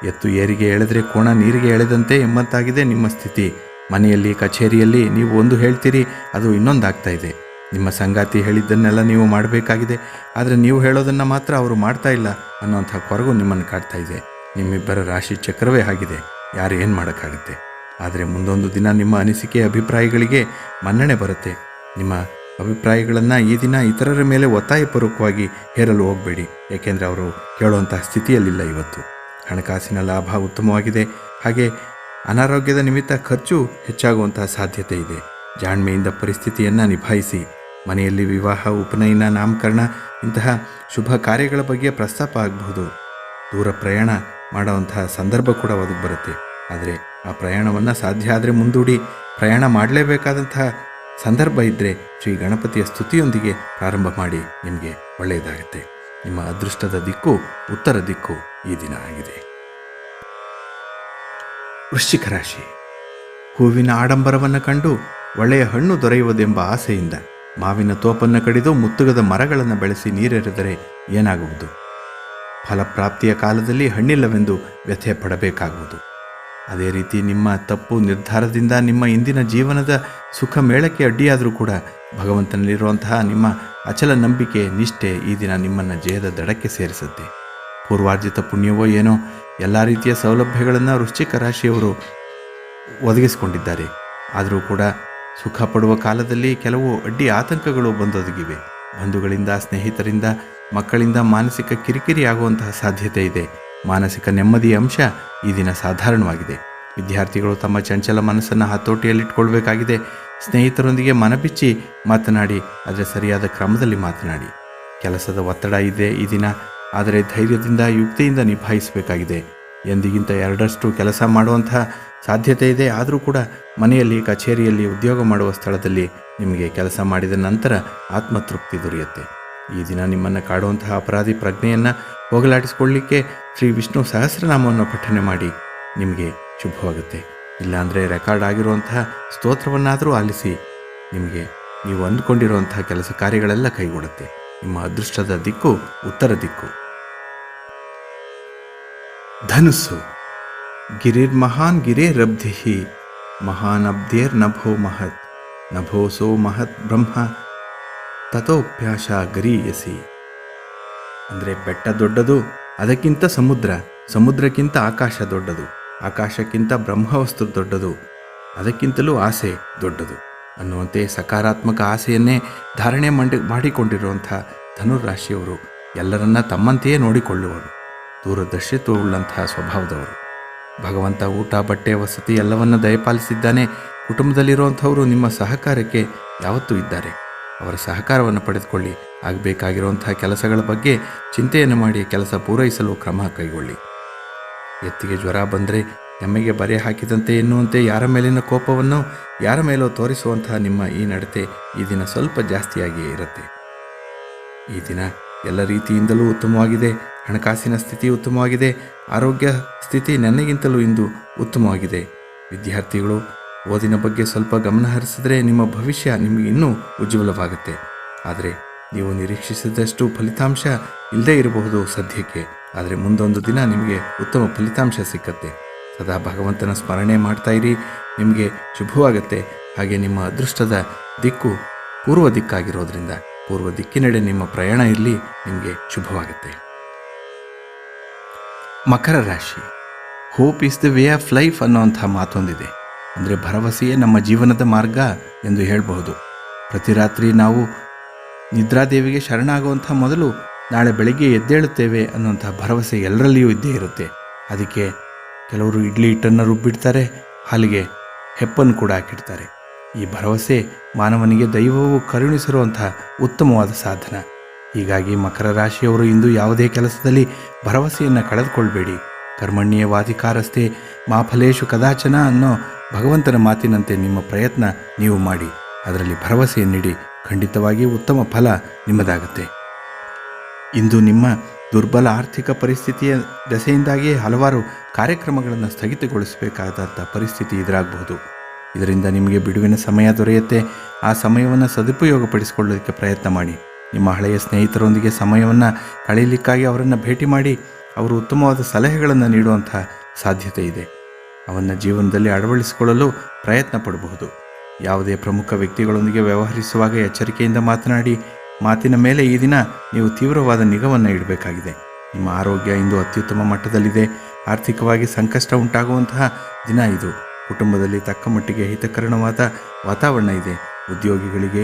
ಎತ್ತು ಏರಿಗೆ ಎಳೆದ್ರೆ ಕೋಣ ನೀರಿಗೆ ಎಳೆದಂತೆ ಎಂಬಂತಾಗಿದೆ ನಿಮ್ಮ ಸ್ಥಿತಿ. ಮನೆಯಲ್ಲಿ, ಕಚೇರಿಯಲ್ಲಿ ನೀವು ಒಂದು ಹೇಳ್ತೀರಿ, ಅದು ಇನ್ನೊಂದಾಗ್ತಾ ಇದೆ. ನಿಮ್ಮ ಸಂಗಾತಿ ಹೇಳಿದ್ದನ್ನೆಲ್ಲ ನೀವು ಮಾಡಬೇಕಾಗಿದೆ. ಆದರೆ ನೀವು ಹೇಳೋದನ್ನು ಮಾತ್ರ ಅವರು ಮಾಡ್ತಾ ಇಲ್ಲ ಅನ್ನೋಂಥ ಕೊರಗು ನಿಮ್ಮನ್ನು ಕಾಡ್ತಾ ಇದೆ. ನಿಮ್ಮಿಬ್ಬರ ರಾಶಿ ಚಕ್ರವೇ ಆಗಿದೆ. ಯಾರು ಏನು ಮಾಡೋಕ್ಕಾಗುತ್ತೆ? ಆದರೆ ಮುಂದೊಂದು ದಿನ ನಿಮ್ಮ ಅನಿಸಿಕೆ ಅಭಿಪ್ರಾಯಗಳಿಗೆ ಮನ್ನಣೆ ಬರುತ್ತೆ. ನಿಮ್ಮ ಅಭಿಪ್ರಾಯಗಳನ್ನು ಈ ದಿನ ಇತರರ ಮೇಲೆ ಒತ್ತಾಯಪೂರ್ವಕವಾಗಿ ಹೇರಲು ಹೋಗಬೇಡಿ. ಏಕೆಂದರೆ ಅವರು ಕೇಳುವಂತಹ ಸ್ಥಿತಿಯಲ್ಲಿಲ್ಲ ಇವತ್ತು. ಹಣಕಾಸಿನ ಲಾಭ ಉತ್ತಮವಾಗಿದೆ. ಹಾಗೆ ಅನಾರೋಗ್ಯದ ನಿಮಿತ್ತ ಖರ್ಚು ಹೆಚ್ಚಾಗುವಂತಹ ಸಾಧ್ಯತೆ ಇದೆ. ಜಾಣ್ಮೆಯಿಂದ ಪರಿಸ್ಥಿತಿಯನ್ನು ನಿಭಾಯಿಸಿ. ಮನೆಯಲ್ಲಿ ವಿವಾಹ, ಉಪನಯನ, ನಾಮಕರಣ ಇಂತಹ ಶುಭ ಕಾರ್ಯಗಳ ಬಗ್ಗೆ ಪ್ರಸ್ತಾಪ ಆಗಬಹುದು. ದೂರ ಪ್ರಯಾಣ ಮಾಡುವಂತಹ ಸಂದರ್ಭ ಕೂಡ ಒದಗಿ ಬರುತ್ತೆ. ಆದರೆ ಆ ಪ್ರಯಾಣವನ್ನು ಸಾಧ್ಯ ಆದರೆ ಮುಂದೂಡಿ ಪ್ರಯಾಣ ಮಾಡಲೇಬೇಕಾದಂತಹ ಸಂದರ್ಭ ಇದ್ದರೆ ಶ್ರೀ ಗಣಪತಿಯ ಸ್ತುತಿಯೊಂದಿಗೆ ಪ್ರಾರಂಭ ಮಾಡಿ. ನಿಮಗೆ ಒಳ್ಳೆಯದಾಗುತ್ತೆ. ನಿಮ್ಮ ಅದೃಷ್ಟದ ದಿಕ್ಕು ಉತ್ತರ ದಿಕ್ಕು ಈ ದಿನ ಆಗಿದೆ. ವೃಶ್ಚಿಕ ರಾಶಿ, ಹೂವಿನ ಆಡಂಬರವನ್ನು ಕಂಡು ಒಳ್ಳೆಯ ಹಣ್ಣು ದೊರೆಯುವುದೆಂಬ ಆಸೆಯಿಂದ ಮಾವಿನ ತೋಪನ್ನು ಕಡಿದು ಮುತ್ತುಗದ ಮರಗಳನ್ನು ಬೆಳೆಸಿ ನೀರೆರೆದರೆ ಏನಾಗುವುದು? ಫಲಪ್ರಾಪ್ತಿಯ ಕಾಲದಲ್ಲಿ ಹಣ್ಣಿಲ್ಲವೆಂದು ವ್ಯಥೆ ಪಡಬೇಕಾಗುವುದು. ಅದೇ ರೀತಿ ನಿಮ್ಮ ತಪ್ಪು ನಿರ್ಧಾರದಿಂದ ನಿಮ್ಮ ಇಂದಿನ ಜೀವನದ ಸುಖ ಮೇಳಕ್ಕೆ ಅಡ್ಡಿಯಾದರೂ ಕೂಡ ಭಗವಂತನಲ್ಲಿರುವಂತಹ ನಿಮ್ಮ ಅಚಲ ನಂಬಿಕೆ, ನಿಷ್ಠೆ ಈ ದಿನ ನಿಮ್ಮನ್ನು ಜಯದ ದಡಕ್ಕೆ ಸೇರಿಸುತ್ತೆ. ಪೂರ್ವಾರ್ಜಿತ ಪುಣ್ಯವೋ ಏನೋ ಎಲ್ಲ ರೀತಿಯ ಸೌಲಭ್ಯಗಳನ್ನು ವೃಶ್ಚಿಕ ರಾಶಿಯವರು ಒದಗಿಸಿಕೊಂಡಿದ್ದಾರೆ. ಆದರೂ ಕೂಡ ಸುಖ ಪಡುವ ಕಾಲದಲ್ಲಿ ಕೆಲವು ಅಡ್ಡಿ ಆತಂಕಗಳು ಬಂದೊದಗಿವೆ. ಬಂಧುಗಳಿಂದ, ಸ್ನೇಹಿತರಿಂದ, ಮಕ್ಕಳಿಂದ ಮಾನಸಿಕ ಕಿರಿಕಿರಿ ಆಗುವಂತಹ ಸಾಧ್ಯತೆ ಇದೆ. ಮಾನಸಿಕ ನೆಮ್ಮದಿಯ ಅಂಶ ಈ ದಿನ ಸಾಧಾರಣವಾಗಿದೆ. ವಿದ್ಯಾರ್ಥಿಗಳು ತಮ್ಮ ಚಂಚಲ ಮನಸ್ಸನ್ನು ಹತೋಟಿಯಲ್ಲಿಟ್ಕೊಳ್ಬೇಕಾಗಿದೆ. ಸ್ನೇಹಿತರೊಂದಿಗೆ ಮನಬಿಚ್ಚಿ ಮಾತನಾಡಿ ಅದರ ಸರಿಯಾದ ಕ್ರಮದಲ್ಲಿ ಮಾತನಾಡಿ. ಕೆಲಸದ ಒತ್ತಡ ಇದೆ ಈ ದಿನ, ಆದರೆ ಧೈರ್ಯದಿಂದ, ಯುಕ್ತಿಯಿಂದ ನಿಭಾಯಿಸಬೇಕಾಗಿದೆ. ಎಂದಿಗಿಂತ ಎರಡಷ್ಟು ಕೆಲಸ ಮಾಡುವಂತಹ ಸಾಧ್ಯತೆ ಇದೆ. ಆದರೂ ಕೂಡ ಮನೆಯಲ್ಲಿ, ಕಚೇರಿಯಲ್ಲಿ ಉದ್ಯೋಗ ಮಾಡುವ ಸ್ಥಳದಲ್ಲಿ ನಿಮಗೆ ಕೆಲಸ ಮಾಡಿದ ನಂತರ ಆತ್ಮತೃಪ್ತಿ ದೊರೆಯುತ್ತೆ. ಈ ದಿನ ನಿಮ್ಮನ್ನು ಕಾಡುವಂತಹ ಅಪರಾಧಿ ಪ್ರಜ್ಞೆಯನ್ನು ಹೋಗಲಾಡಿಸಿಕೊಳ್ಳಿಕ್ಕೆ ಶ್ರೀ ವಿಷ್ಣು ಸಹಸ್ರನಾಮವನ್ನು ಪಠನೆ ಮಾಡಿ ನಿಮಗೆ ಶುಭವಾಗುತ್ತೆ. ಇಲ್ಲಾಂದರೆ ರೆಕಾರ್ಡ್ ಆಗಿರುವಂತಹ ಸ್ತೋತ್ರವನ್ನಾದರೂ ಆಲಿಸಿ ನಿಮಗೆ ನೀವು ಅಂದುಕೊಂಡಿರುವಂತಹ ಕೆಲಸ ಕಾರ್ಯಗಳೆಲ್ಲ ಕೈಗೂಡುತ್ತೆ ನಿಮ್ಮ ಅದೃಷ್ಟದ ದಿಕ್ಕು, ಉತ್ತರ ದಿಕ್ಕು. ಧನುಸ್ಸು. ಗಿರಿರ್ ಮಹಾನ್ ಗಿರೇರಬ್ಧಿ ಮಹಾನ್ ಅಬ್ಧೇರ್ ನಭೋ ಮಹತ್. ನಭೋಸೋ ಮಹತ್ ಬ್ರಹ್ಮ. ತಥೋಪ್ಯಾಶ ಗರೀಯಸಿ. ಅಂದರೆ ಬೆಟ್ಟ ದೊಡ್ಡದು ಅದಕ್ಕಿಂತ ಸಮುದ್ರ, ಸಮುದ್ರಕ್ಕಿಂತ ಆಕಾಶ ದೊಡ್ಡದು, ಆಕಾಶಕ್ಕಿಂತ ಬ್ರಹ್ಮವಸ್ತು ದೊಡ್ಡದು, ಅದಕ್ಕಿಂತಲೂ ಆಸೆ ದೊಡ್ಡದು ಅನ್ನುವಂತೆ ಸಕಾರಾತ್ಮಕ ಆಸೆಯನ್ನೇ ಧಾರಣೆ ಮಾಡಿ, ಮಾಡಿಕೊಂಡಿರುವಂಥ ಧನುರಾಶಿಯವರು ಎಲ್ಲರನ್ನ ತಮ್ಮಂತೆಯೇ ನೋಡಿಕೊಳ್ಳುವರು, ದೂರದರ್ಶಿತ್ವವುಳ್ಳಂತಹ ಸ್ವಭಾವದವರು. ಭಗವಂತ ಊಟ, ಬಟ್ಟೆ, ವಸತಿ ಎಲ್ಲವನ್ನ ದಯಪಾಲಿಸಿದ್ದಾನೆ. ಕುಟುಂಬದಲ್ಲಿರುವಂಥವರು ನಿಮ್ಮ ಸಹಕಾರಕ್ಕೆ ಯಾವತ್ತೂ ಇದ್ದಾರೆ. ಅವರ ಸಹಕಾರವನ್ನು ಪಡೆದುಕೊಳ್ಳಿ. ಆಗಬೇಕಾಗಿರುವಂತಹ ಕೆಲಸಗಳ ಬಗ್ಗೆ ಚಿಂತೆಯನ್ನು ಮಾಡಿ ಕೆಲಸ ಪೂರೈಸಲು ಕ್ರಮ ಕೈಗೊಳ್ಳಿ. ಎತ್ತಿಗೆ ಜ್ವರ ಬಂದರೆ ನಮಗೆ ಬರೆ ಹಾಕಿದಂತೆ ಎನ್ನುವಂತೆ ಯಾರ ಮೇಲಿನ ಕೋಪವನ್ನು, ಯಾರ ಮೇಲೋ ತೋರಿಸುವಂತಹ ನಿಮ್ಮ ಈ ನಡತೆ ಈ ದಿನ ಸ್ವಲ್ಪ ಜಾಸ್ತಿಯಾಗಿಯೇ ಇರುತ್ತೆ. ಈ ದಿನ ಎಲ್ಲ ರೀತಿಯಿಂದಲೂ ಉತ್ತಮವಾಗಿದೆ. ಹಣಕಾಸಿನ ಸ್ಥಿತಿ ಉತ್ತಮವಾಗಿದೆ. ಆರೋಗ್ಯ ಸ್ಥಿತಿ ನನಗಿಂತಲೂ ಇಂದು ಉತ್ತಮವಾಗಿದೆ. ವಿದ್ಯಾರ್ಥಿಗಳು ಓದಿನ ಬಗ್ಗೆ ಸ್ವಲ್ಪ ಗಮನ ಹರಿಸಿದರೆ ನಿಮ್ಮ ಭವಿಷ್ಯ ನಿಮಗೆ ಇನ್ನೂ ಉಜ್ವಲವಾಗುತ್ತೆ. ಆದರೆ ನೀವು ನಿರೀಕ್ಷಿಸಿದಷ್ಟು ಫಲಿತಾಂಶ ಇಲ್ಲದೇ ಇರಬಹುದು ಸದ್ಯಕ್ಕೆ. ಆದರೆ ಮುಂದೊಂದು ದಿನ ನಿಮಗೆ ಉತ್ತಮ ಫಲಿತಾಂಶ ಸಿಕ್ಕತ್ತೆ. ಸದಾ ಭಗವಂತನ ಸ್ಮರಣೆ ಮಾಡ್ತಾ ಇರಿ. ನಿಮಗೆ ಶುಭವಾಗುತ್ತೆ. ಹಾಗೆ ನಿಮ್ಮ ಅದೃಷ್ಟದ ದಿಕ್ಕು ಪೂರ್ವ ದಿಕ್ಕಾಗಿರೋದ್ರಿಂದ ಪೂರ್ವ ದಿಕ್ಕಿನೆಡೆ ನಿಮ್ಮ ಪ್ರಯಾಣ ಇರಲಿ. ನಿಮಗೆ ಶುಭವಾಗುತ್ತೆ. ಮಕರ ರಾಶಿ. Hope is the way of life ಅನ್ನೋಂಥ ಮಾತೊಂದಿದೆ. ಅಂದರೆ ಭರವಸೆಯೇ ನಮ್ಮ ಜೀವನದ ಮಾರ್ಗ ಎಂದು ಹೇಳಬಹುದು. ಪ್ರತಿ ರಾತ್ರಿ ನಾವು ನಿದ್ರಾದೇವಿಗೆ ಶರಣಾಗುವಂಥ ಮೊದಲು ನಾಳೆ ಬೆಳಗ್ಗೆ ಎದ್ದೇಳುತ್ತೇವೆ ಅನ್ನುವಂಥ ಭರವಸೆ ಎಲ್ಲರಲ್ಲಿಯೂ ಇದ್ದೇ ಇರುತ್ತೆ. ಅದಕ್ಕೆ ಕೆಲವರು ಇಡ್ಲಿ ಹಿಟ್ಟನ್ನು ರುಬ್ಬಿಡ್ತಾರೆ, ಹಾಲಿಗೆ ಹೆಪ್ಪನ್ನು ಕೂಡ ಹಾಕಿಡ್ತಾರೆ. ಈ ಭರವಸೆ ಮಾನವನಿಗೆ ದೈವವು ಕರುಣಿಸಿರುವಂಥ ಉತ್ತಮವಾದ ಸಾಧನ. ಹೀಗಾಗಿ ಮಕರ ರಾಶಿಯವರು ಇಂದು ಯಾವುದೇ ಕೆಲಸದಲ್ಲಿ ಭರವಸೆಯನ್ನು ಕಳೆದುಕೊಳ್ಬೇಡಿ. ಕರ್ಮಣ್ಯೇ ವಾಧಿಕಾರಸ್ಥೆ ಮಾಫಲೇಶು ಕದಾಚನ ಅನ್ನೋ ಭಗವಂತನ ಮಾತಿನಂತೆ ನಿಮ್ಮ ಪ್ರಯತ್ನ ನೀವು ಮಾಡಿ. ಅದರಲ್ಲಿ ಭರವಸೆಯನ್ನಿಡಿ ಖಂಡಿತವಾಗಿ ಉತ್ತಮ ಫಲ ನಿಮ್ಮದಾಗುತ್ತೆ. ಇಂದು ನಿಮ್ಮ ದುರ್ಬಲ ಆರ್ಥಿಕ ಪರಿಸ್ಥಿತಿಯ ದೆಸೆಯಿಂದಾಗಿಯೇ ಹಲವಾರು ಕಾರ್ಯಕ್ರಮಗಳನ್ನು ಸ್ಥಗಿತಗೊಳಿಸಬೇಕಾದಂಥ ಪರಿಸ್ಥಿತಿ ಇದರಾಗಬಹುದು ಇದರಿಂದ ನಿಮಗೆ ಬಿಡುವಿನ ಸಮಯ ದೊರೆಯುತ್ತೆ. ಆ ಸಮಯವನ್ನು ಸದುಪಯೋಗಪಡಿಸಿಕೊಳ್ಳೋದಕ್ಕೆ ಪ್ರಯತ್ನ ಮಾಡಿ. ನಿಮ್ಮ ಹಳೆಯ ಸ್ನೇಹಿತರೊಂದಿಗೆ ಸಮಯವನ್ನು ಕಳೆಯಲಿಕ್ಕಾಗಿ ಅವರನ್ನು ಭೇಟಿ ಮಾಡಿ, ಅವರು ಉತ್ತಮವಾದ ಸಲಹೆಗಳನ್ನು ನೀಡುವಂಥ ಸಾಧ್ಯತೆ ಇದೆ. ಅವನ್ನು ಜೀವನದಲ್ಲಿ ಅಳವಡಿಸಿಕೊಳ್ಳಲು ಪ್ರಯತ್ನ ಪಡಬಹುದು ಯಾವುದೇ ಪ್ರಮುಖ ವ್ಯಕ್ತಿಗಳೊಂದಿಗೆ ವ್ಯವಹರಿಸುವಾಗ ಎಚ್ಚರಿಕೆಯಿಂದ ಮಾತನಾಡಿ, ಮಾತಿನ ಮೇಲೆ ಈ ದಿನ ನೀವು ತೀವ್ರವಾದ ನಿಗವನ್ನು ಇಡಬೇಕಾಗಿದೆ. ನಿಮ್ಮ ಆರೋಗ್ಯ ಇಂದು ಅತ್ಯುತ್ತಮ ಮಟ್ಟದಲ್ಲಿದೆ. ಆರ್ಥಿಕವಾಗಿ ಸಂಕಷ್ಟ ಉಂಟಾಗುವಂತಹ ದಿನ ಇದು. ಕುಟುಂಬದಲ್ಲಿ ತಕ್ಕ ಮಟ್ಟಿಗೆ ಹಿತಕರಣವಾದ ವಾತಾವರಣ ಇದೆ. ಉದ್ಯೋಗಿಗಳಿಗೆ,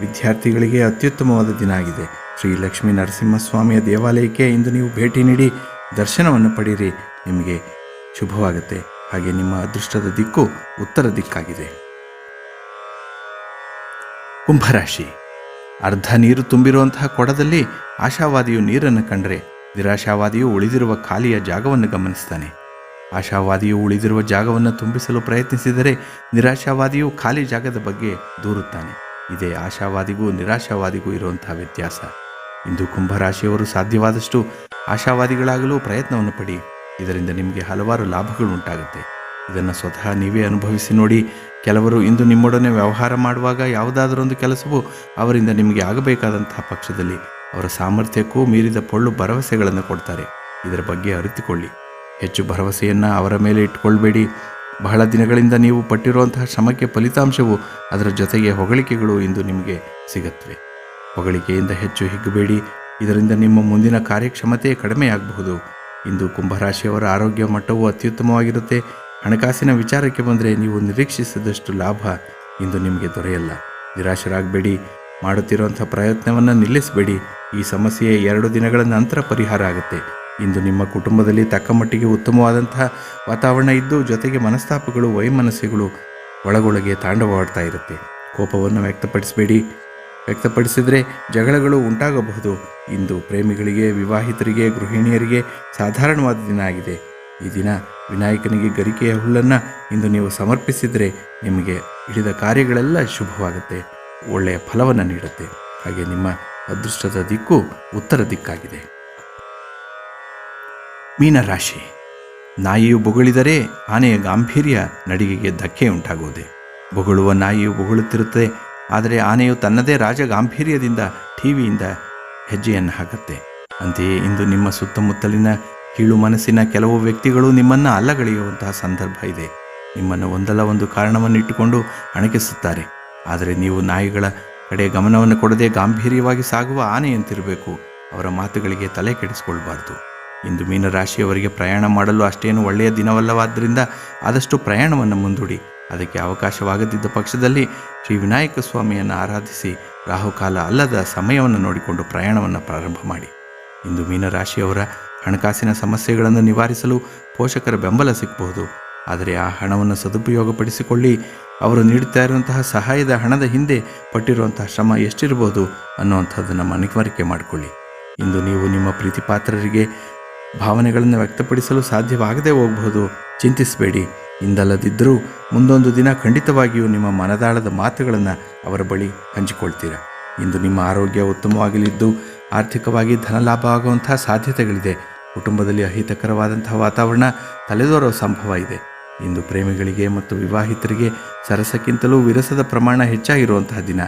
ವಿದ್ಯಾರ್ಥಿಗಳಿಗೆ ಅತ್ಯುತ್ತಮವಾದ ದಿನ ಆಗಿದೆ. ಶ್ರೀ ಲಕ್ಷ್ಮೀ ನರಸಿಂಹಸ್ವಾಮಿಯ ದೇವಾಲಯಕ್ಕೆ ಇಂದು ನೀವು ಭೇಟಿ ನೀಡಿ ದರ್ಶನವನ್ನು ಪಡೆಯಿರಿ. ನಿಮಗೆ ಶುಭವಾಗುತ್ತೆ. ಹಾಗೆ ನಿಮ್ಮ ಅದೃಷ್ಟದ ದಿಕ್ಕು ಉತ್ತರ ದಿಕ್ಕಾಗಿದೆ. ಕುಂಭರಾಶಿ. ಅರ್ಧ ನೀರು ತುಂಬಿರುವಂತಹ ಕೊಡದಲ್ಲಿ ಆಶಾವಾದಿಯು ನೀರನ್ನು ಕಂಡರೆ ನಿರಾಶಾವಾದಿಯು ಉಳಿದಿರುವ ಖಾಲಿಯ ಜಾಗವನ್ನು ಗಮನಿಸ್ತಾನೆ. ಆಶಾವಾದಿಯು ಉಳಿದಿರುವ ಜಾಗವನ್ನು ತುಂಬಿಸಲು ಪ್ರಯತ್ನಿಸಿದರೆ ನಿರಾಶಾವಾದಿಯು ಖಾಲಿ ಜಾಗದ ಬಗ್ಗೆ ದೂರುತ್ತಾನೆ. ಇದೇ ಆಶಾವಾದಿಗೂ ನಿರಾಶಾವಾದಿಗೂ ಇರುವಂತಹ ವ್ಯತ್ಯಾಸ. ಇಂದು ಕುಂಭರಾಶಿಯವರು ಸಾಧ್ಯವಾದಷ್ಟು ಆಶಾವಾದಿಗಳಾಗಲು ಪ್ರಯತ್ನವನ್ನು ಪಡಿ. ಇದರಿಂದ ನಿಮಗೆ ಹಲವಾರು ಲಾಭಗಳು ಉಂಟಾಗುತ್ತೆ. ಇದನ್ನು ಸ್ವತಃ ನೀವೇ ಅನುಭವಿಸಿ ನೋಡಿ. ಕೆಲವರು ಇಂದು ನಿಮ್ಮೊಡನೆ ವ್ಯವಹಾರ ಮಾಡುವಾಗ ಯಾವುದಾದರೊಂದು ಕೆಲಸವು ಅವರಿಂದ ನಿಮಗೆ ಆಗಬೇಕಾದಂತಹ ಪಕ್ಷದಲ್ಲಿ ಅವರ ಸಾಮರ್ಥ್ಯಕ್ಕೂ ಮೀರಿದ ಪೊಳ್ಳು ಭರವಸೆಗಳನ್ನು ಕೊಡ್ತಾರೆ. ಇದರ ಬಗ್ಗೆ ಅರಿತುಕೊಳ್ಳಿ. ಹೆಚ್ಚು ಭರವಸೆಯನ್ನು ಅವರ ಮೇಲೆ ಇಟ್ಕೊಳ್ಬೇಡಿ ಬಹಳ ದಿನಗಳಿಂದ ನೀವು ಪಟ್ಟಿರುವಂತಹ ಶ್ರಮಕ್ಕೆ ಫಲಿತಾಂಶವು ಅದರ ಜೊತೆಗೆ ಹೊಗಳಿಕೆಗಳು ಇಂದು ನಿಮಗೆ ಸಿಗುತ್ತವೆ. ಹೊಗಳಿಕೆಯಿಂದ ಹೆಚ್ಚು ಹಿಗ್ಗಬೇಡಿ. ಇದರಿಂದ ನಿಮ್ಮ ಮುಂದಿನ ಕಾರ್ಯಕ್ಷಮತೆ ಕಡಿಮೆಯಾಗಬಹುದು. ಇಂದು ಕುಂಭರಾಶಿಯವರ ಆರೋಗ್ಯ ಮಟ್ಟವು ಅತ್ಯುತ್ತಮವಾಗಿರುತ್ತೆ. ಹಣಕಾಸಿನ ವಿಚಾರಕ್ಕೆ ಬಂದರೆ ನೀವು ನಿರೀಕ್ಷಿಸಿದಷ್ಟು ಲಾಭ ಇಂದು ನಿಮಗೆ ದೊರೆಯಲ್ಲ. ನಿರಾಶರಾಗಬೇಡಿ. ಮಾಡುತ್ತಿರುವಂಥ ಪ್ರಯತ್ನವನ್ನು ನಿಲ್ಲಿಸಬೇಡಿ. ಈ ಸಮಸ್ಯೆ ಎರಡು ದಿನಗಳ ನಂತರ ಪರಿಹಾರ ಆಗುತ್ತೆ. ಇಂದು ನಿಮ್ಮ ಕುಟುಂಬದಲ್ಲಿ ತಕ್ಕ ಮಟ್ಟಿಗೆ ಉತ್ತಮವಾದಂತಹ ವಾತಾವರಣ ಇದ್ದು, ಜೊತೆಗೆ ಮನಸ್ತಾಪಗಳು, ವೈಮನಸ್ಸುಗಳು ಒಳಗೊಳಗೆ ತಾಂಡವವಾಡ್ತಾ ಇರುತ್ತೆ. ಕೋಪವನ್ನು ವ್ಯಕ್ತಪಡಿಸಬೇಡಿ. ವ್ಯಕ್ತಪಡಿಸಿದರೆ ಜಗಳಗಳು ಉಂಟಾಗಬಹುದು. ಇಂದು ಪ್ರೇಮಿಗಳಿಗೆ, ವಿವಾಹಿತರಿಗೆ, ಗೃಹಿಣಿಯರಿಗೆ ಸಾಧಾರಣವಾದ ದಿನ ಆಗಿದೆ. ಈ ದಿನ ವಿನಾಯಕನಿಗೆ ಗರಿಕೆಯ ಹುಲ್ಲನ್ನು ಇಂದು ನೀವು ಸಮರ್ಪಿಸಿದರೆ ನಿಮಗೆ ಹಿಡಿದ ಕಾರ್ಯಗಳೆಲ್ಲ ಶುಭವಾಗುತ್ತೆ. ಒಳ್ಳೆಯ ಫಲವನ್ನು ನೀಡುತ್ತೆ. ಹಾಗೆ ನಿಮ್ಮ ಅದೃಷ್ಟದ ದಿಕ್ಕು ಉತ್ತರ ದಿಕ್ಕಾಗಿದೆ. ಮೀನರಾಶಿ. ನಾಯಿಯು ಬೊಗಳಿದರೆ ಆನೆಯ ಗಾಂಭೀರ್ಯ ನಡಿಗೆಗೆ ಧಕ್ಕೆ ಉಂಟಾಗುವುದೇ. ಬೊಗಳುವ ನಾಯಿಯು ಬೊಗಳುತ್ತಿರುತ್ತದೆ. ಆದರೆ ಆನೆಯು ತನ್ನದೇ ರಾಜ ಗಾಂಭೀರ್ಯದಿಂದ ಟಿವಿಯಿಂದ ಹೆಜ್ಜೆಯನ್ನು ಹಾಕುತ್ತೆ ಅಂತೆಯೇ ಇಂದು ನಿಮ್ಮ ಸುತ್ತಮುತ್ತಲಿನ ಕೀಳು ಮನಸ್ಸಿನ ಕೆಲವು ವ್ಯಕ್ತಿಗಳು ನಿಮ್ಮನ್ನು ಅಲ್ಲಗಳೆಯುವಂತಹ ಸಂದರ್ಭ ಇದೆ. ನಿಮ್ಮನ್ನು ಒಂದಲ್ಲ ಒಂದು ಕಾರಣವನ್ನು ಇಟ್ಟುಕೊಂಡು ಅಣಕಿಸುತ್ತಾರೆ. ಆದರೆ ನೀವು ನಾಯಿಗಳ ಕಡೆ ಗಮನವನ್ನು ಕೊಡದೆ ಗಾಂಭೀರ್ಯವಾಗಿ ಸಾಗುವ ಆನೆಯಂತಿರಬೇಕು. ಅವರ ಮಾತುಗಳಿಗೆ ತಲೆ ಕೆಡಿಸಿಕೊಳ್ಬಾರ್ದು ಇಂದು ಮೀನರಾಶಿಯವರಿಗೆ ಪ್ರಯಾಣ ಮಾಡಲು ಅಷ್ಟೇನು ಒಳ್ಳೆಯ ದಿನವಲ್ಲವಾದ್ದರಿಂದ ಆದಷ್ಟು ಪ್ರಯಾಣವನ್ನು ಮುಂದೂಡಿ. ಅದಕ್ಕೆ ಅವಕಾಶವಾಗದಿದ್ದ ಪಕ್ಷದಲ್ಲಿ ಶ್ರೀ ವಿನಾಯಕ ಸ್ವಾಮಿಯನ್ನು ಆರಾಧಿಸಿ ರಾಹುಕಾಲ ಅಲ್ಲದ ಸಮಯವನ್ನು ನೋಡಿಕೊಂಡು ಪ್ರಯಾಣವನ್ನು ಪ್ರಾರಂಭ ಮಾಡಿ. ಇಂದು ಮೀನರಾಶಿಯವರ ಹಣಕಾಸಿನ ಸಮಸ್ಯೆಗಳನ್ನು ನಿವಾರಿಸಲು ಪೋಷಕರ ಬೆಂಬಲ ಸಿಗಬಹುದು. ಆದರೆ ಆ ಹಣವನ್ನು ಸದುಪಯೋಗಪಡಿಸಿಕೊಳ್ಳಿ. ಅವರು ನೀಡುತ್ತಾ ಇರುವಂತಹ ಸಹಾಯದ ಹಣದ ಹಿಂದೆ ಪಟ್ಟಿರುವಂತಹ ಶ್ರಮ ಎಷ್ಟಿರಬಹುದು ಅನ್ನುವಂಥದ್ದನ್ನು ಮನವರಿಕೆ ಮಾಡಿಕೊಳ್ಳಿ. ಇಂದು ನೀವು ನಿಮ್ಮ ಪ್ರೀತಿಪಾತ್ರರಿಗೆ ಭಾವನೆಗಳನ್ನು ವ್ಯಕ್ತಪಡಿಸಲು ಸಾಧ್ಯವಾಗದೇ ಹೋಗಬಹುದು. ಚಿಂತಿಸಬೇಡಿ. ಇಂದಲ್ಲದಿದ್ದರೂ ಮುಂದೊಂದು ದಿನ ಖಂಡಿತವಾಗಿಯೂ ನಿಮ್ಮ ಮನದಾಳದ ಮಾತುಗಳನ್ನು ಅವರ ಬಳಿ ಹಂಚಿಕೊಳ್ತೀರಾ. ಇಂದು ನಿಮ್ಮ ಆರೋಗ್ಯ ಉತ್ತಮವಾಗಲಿದ್ದು ಆರ್ಥಿಕವಾಗಿ ಧನಲಾಭ ಆಗುವಂತಹ ಸಾಧ್ಯತೆಗಳಿದೆ. ಕುಟುಂಬದಲ್ಲಿ ಅಹಿತಕರವಾದಂತಹ ವಾತಾವರಣ ತಲೆದೋರೋ ಸಂಭವ ಇದೆ. ಇಂದು ಪ್ರೇಮಿಗಳಿಗೆ ಮತ್ತು ವಿವಾಹಿತರಿಗೆ ಸರಸಕ್ಕಿಂತಲೂ ವಿರಸದ ಪ್ರಮಾಣ ಹೆಚ್ಚಾಗಿರುವಂತಹ ದಿನ.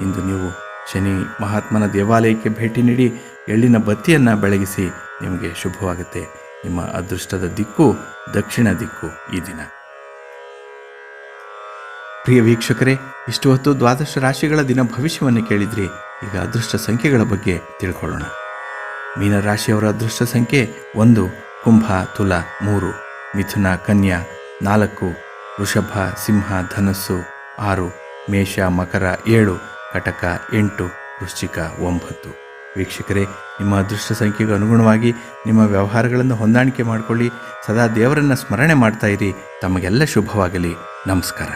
ಇಂದು ನೀವು ಶನಿ ಮಹಾತ್ಮನ ದೇವಾಲಯಕ್ಕೆ ಭೇಟಿ ನೀಡಿ ಎಳ್ಳಿನ ಬತ್ತಿಯನ್ನು ಬೆಳಗಿಸಿ ನಿಮಗೆ ಶುಭವಾಗುತ್ತೆ. ನಿಮ್ಮ ಅದೃಷ್ಟದ ದಿಕ್ಕು, ದಕ್ಷಿಣ ದಿಕ್ಕು ಈ ದಿನ. ಪ್ರಿಯ ವೀಕ್ಷಕರೇ, ಇಷ್ಟು ಹೊತ್ತು ದ್ವಾದಶ ರಾಶಿಗಳ ದಿನ ಭವಿಷ್ಯವನ್ನು ಕೇಳಿದ್ರಿ. ಈಗ ಅದೃಷ್ಟ ಸಂಖ್ಯೆಗಳ ಬಗ್ಗೆ ತಿಳ್ಕೊಳ್ಳೋಣ. ಮೀನರಾಶಿಯವರ ಅದೃಷ್ಟ ಸಂಖ್ಯೆ ಒಂದು, ಕುಂಭ, ತುಲ, ಮೂರು, ಮಿಥುನ, ಕನ್ಯಾ, ನಾಲ್ಕು, ವೃಷಭ, ಸಿಂಹ, ಧನಸ್ಸು, ಆರು, ಮೇಷ, ಮಕರ, ಏಳು, ಕಟಕ, ಎಂಟು, ವೃಶ್ಚಿಕ, ಒಂಬತ್ತು. ವೀಕ್ಷಕರೇ ನಿಮ್ಮ ಅದೃಷ್ಟ ಸಂಖ್ಯೆಗೆ ಅನುಗುಣವಾಗಿ ನಿಮ್ಮ ವ್ಯವಹಾರಗಳನ್ನು ಹೊಂದಾಣಿಕೆ ಮಾಡಿಕೊಳ್ಳಿ. ಸದಾ ದೇವರನ್ನು ಸ್ಮರಣೆ ಮಾಡ್ತಾ ಇರಿ. ತಮಗೆಲ್ಲ ಶುಭವಾಗಲಿ. ನಮಸ್ಕಾರ.